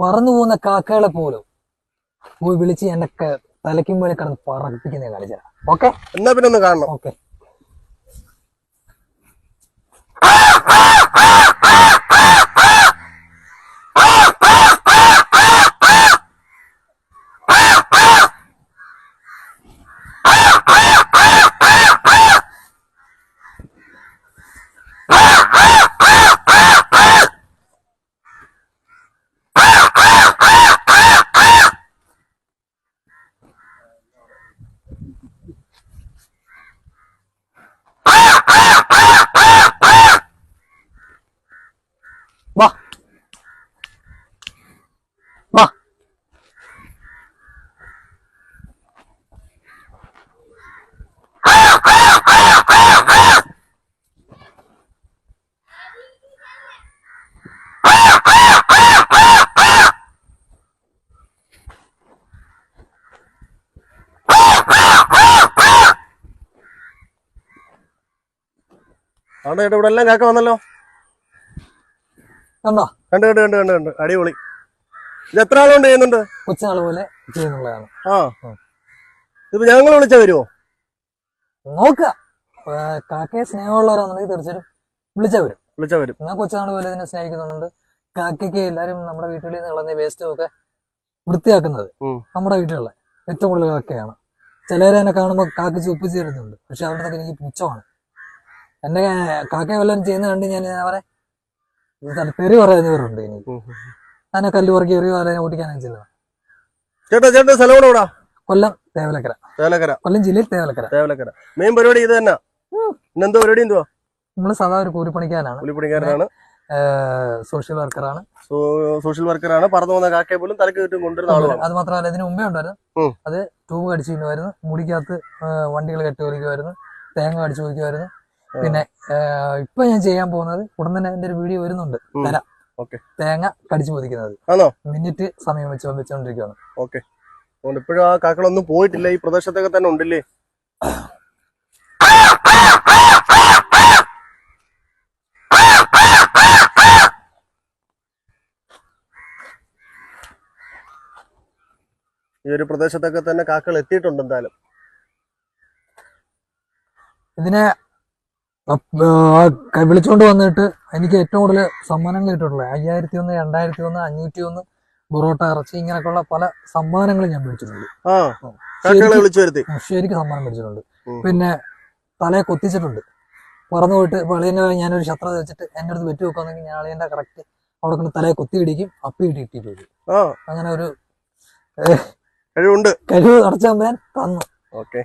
പറന്നു പോകുന്ന കാക്കകളെ പോലും പോയി വിളിച്ച് എന്നെ തലയ്ക്കും പോലെ കിടന്ന് പറപ്പിക്കുന്ന കാണിച്ച. ഓക്കെ? എന്നാ പിന്നെ ഒന്ന് കാണണം. ഓക്കെ. അവിടെ ഇവിടെ എല്ലാം കാക്ക വന്നല്ലോ? കണ്ടോ? കണ്ട് കണ്ട് കണ്ട് കണ്ട് കണ്ട്. അടിപൊളി. ഇത് എത്ര ആളുകൊണ്ട് ചെയ്യുന്നുണ്ട്? കൊച്ചുനാൾ പോലെ ചെയ്യുന്നുള്ളതാണ്. ആ. ഇതിപ്പോ ഞങ്ങൾ വിളിച്ചാ വരുമോ നോക്കുക കാക്കയെ സ്നേഹമുള്ളവരാണെന്നുണ്ടെങ്കിൽ തീർച്ചയായിട്ടും വിളിച്ചാൽ വരും. വിളിച്ചാ വരും. ഞാൻ കൊച്ചുനാൾ പോലെ ഇതിനെ സ്നേഹിക്കുന്നുണ്ട്. കാക്കയ്ക്ക് എല്ലാവരും നമ്മുടെ വീട്ടിൽ നിന്ന് കളഞ്ഞ വേസ്റ്റും ഒക്കെ വൃത്തിയാക്കുന്നത്. നമ്മുടെ വീട്ടിലുള്ള ഏറ്റവും കൂടുതൽ കാക്കയാണ്. ചിലരെ എന്നെ കാണുമ്പോൾ കാക്ക ചുപ്പിച്ച് തരുന്നുണ്ട്. പക്ഷെ അവരുടെ എനിക്ക് പുച്ഛമാണ്. എന്നെ കാക്കയെ വല്ലതും ചെയ്യുന്ന കണ്ട് ഞാൻ പറയാം തെറി പറയുന്നവരുണ്ട് എനിക്ക്. അതിനെ കല്ല് പറക്കി എറിയോ പറയാൻ ഓടിക്കാനും ചെല്ലുന്നത് ചേട്ടാ ചേട്ടാ സ്ഥലം എവിടെ കൊല്ലം തേവലക്കര. തേവലക്കര. കൊല്ലം ജില്ലയിൽ തേവലക്കര. തേവലക്കര. മെയിൻ പരിപാടി ഇത് തന്നെ. എന്തോ പരിപാടി? എന്തുവാ? നമ്മൾ സാധാ ഒരു കൂലിപ്പണിക്കാരനാണ്. കൂലിപ്പണിക്കാരനാണ്. സോഷ്യൽ വർക്കറാണ്. സോഷ്യൽ വർക്കറാണ്. പറന്നു വന്ന കാക്കയെ പോലും തലക്ക് ചുറ്റും കൊണ്ടുവരുന്ന ആളുകൾ അത് മാത്രമല്ല ഇതിന് മുമ്പേ ഉണ്ടായിരുന്നു. അത് ട്യൂബ് കടിച്ചു തിന്നുമായിരുന്നു. മുടിക്കകത്ത് വണ്ടികൾ കെട്ടി വലിക്കുമായിരുന്നു തേങ്ങ കടിച്ചു വലിക്കുമായിരുന്നു പിന്നെ ഇപ്പൊ ഞാൻ ചെയ്യാൻ പോകുന്നത് ഉടൻ തന്നെ അതിന്റെ ഒരു വീഡിയോ വരുന്നുണ്ട്. തല തരാം. ഓക്കെ. തേങ്ങ കടിച്ചു പൊതിക്കുന്നത്. ആണോ? മിനിറ്റ് സമയം വെച്ച് വെച്ചോണ്ടിരിക്കുകയാണ് ഓക്കെ. ഇപ്പോഴും ആ കാക്കളൊന്നും പോയിട്ടില്ല. ഈ പ്രദേശത്തൊക്കെ തന്നെ ഉണ്ടല്ലേ? ഈ ഒരു പ്രദേശത്തൊക്കെ തന്നെ കാക്കൾ എത്തിയിട്ടുണ്ട് എന്തായാലും. ഇതിനെ ക- വന്നിട്ട് എനിക്ക് ഏറ്റവും കൂടുതൽ സമ്മാനങ്ങൾ കിട്ടിയിട്ടുള്ളത് അയ്യായിരത്തി ഒന്ന് രണ്ടായിരത്തി ഒന്ന് അഞ്ഞൂറ്റി ഒന്ന് ബൊറോട്ട ഇറച്ചി ഇങ്ങനെയൊക്കെയുള്ള പല സമ്മാനങ്ങളും ഞാൻ മേടിച്ചിട്ടുണ്ട്. ശരിക്കും സമ്മാനം മേടിച്ചിട്ടുണ്ട്. പിന്നെ തലയെ കൊത്തിച്ചിട്ടുണ്ട്. പറന്നു പോയിട്ട് ഇപ്പൊ അളിയനെ ഞാനൊരു ശത്ര വെച്ചിട്ട് എന്റെ അടുത്ത് വെറ്റി വെക്കുകയാണെങ്കിൽ ഞാൻ അളിയന്റെ കറക്റ്റ് അവിടെ കൊണ്ട് തലയെ കൊത്തി ഇടിക്കും അപ്പി ഇട്ടി ഇട്ടിട്ട് പോയി അങ്ങനെ ഒരു കഴിവുണ്ട്. കഴിവ് അടച്ചാൻ തന്നു. ഓക്കെ.